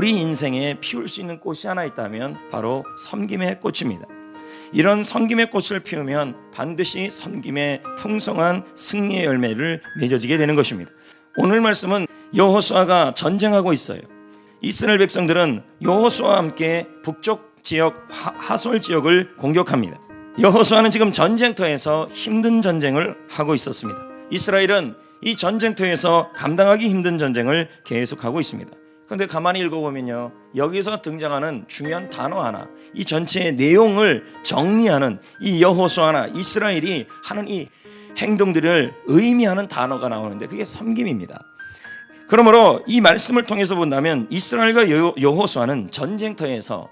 우리 인생에 피울 수 있는 꽃이 하나 있다면 바로 섬김의 꽃입니다. 이런 섬김의 꽃을 피우면 반드시 섬김의 풍성한 승리의 열매를 맺어지게 되는 것입니다. 오늘 말씀은 여호수아가 전쟁하고 있어요. 이스라엘 백성들은 여호수아와 함께 북쪽 지역 하- 하솔 지역을 공격합니다. 여호수아는 지금 전쟁터에서 힘든 전쟁을 하고 있었습니다. 이스라엘은 이 전쟁터에서 감당하기 힘든 전쟁을 계속하고 있습니다. 그런데 가만히 읽어보면요. 여기서 등장하는 중요한 단어 하나, 이 전체의 내용을 정리하는 이 여호수아나 이스라엘이 하는 이 행동들을 의미하는 단어가 나오는데 그게 섬김입니다. 그러므로 이 말씀을 통해서 본다면 이스라엘과 여- 여호수아는 전쟁터에서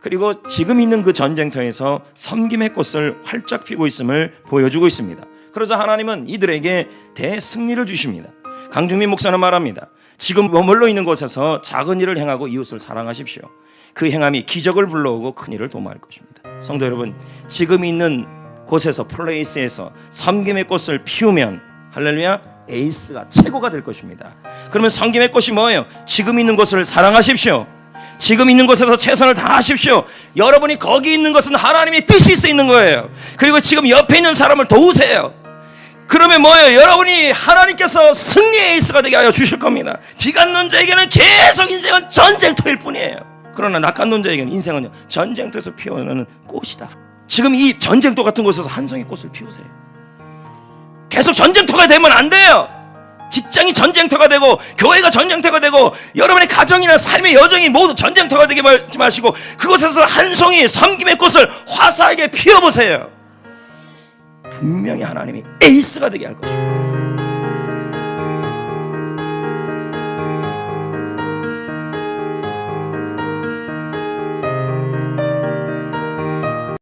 그리고 지금 있는 그 전쟁터에서 섬김의 꽃을 활짝 피고 있음을 보여주고 있습니다. 그러자 하나님은 이들에게 대승리를 주십니다. 강중민 목사는 말합니다. 지금 머물러 있는 곳에서 작은 일을 행하고 이웃을 사랑하십시오. 그 행함이 기적을 불러오고 큰 일을 도모할 것입니다. 성도 여러분, 지금 있는 곳에서 플레이스에서 섬김의 꽃을 피우면 할렐루야 에이스가 최고가 될 것입니다. 그러면 섬김의 꽃이 뭐예요? 지금 있는 곳을 사랑하십시오. 지금 있는 곳에서 최선을 다하십시오. 여러분이 거기 있는 것은 하나님의 뜻이 있어 있는 거예요. 그리고 지금 옆에 있는 사람을 도우세요. 그러면 뭐예요? 여러분이 하나님께서 승리의 에이스가 되게 하여 주실 겁니다. 비관론 자에게는 계속 인생은 전쟁터일 뿐이에요. 그러나 낙관론 자에게는 인생은 전쟁터에서 피어나는 꽃이다. 지금 이 전쟁터 같은 곳에서 한 송이 꽃을 피우세요. 계속 전쟁터가 되면 안 돼요. 직장이 전쟁터가 되고 교회가 전쟁터가 되고 여러분의 가정이나 삶의 여정이 모두 전쟁터가 되게 말지 마시고 그곳에서 한 송이 섬김의 꽃을 화사하게 피워보세요. 분명히 하나님이 에이스가 되게 할 것입니다.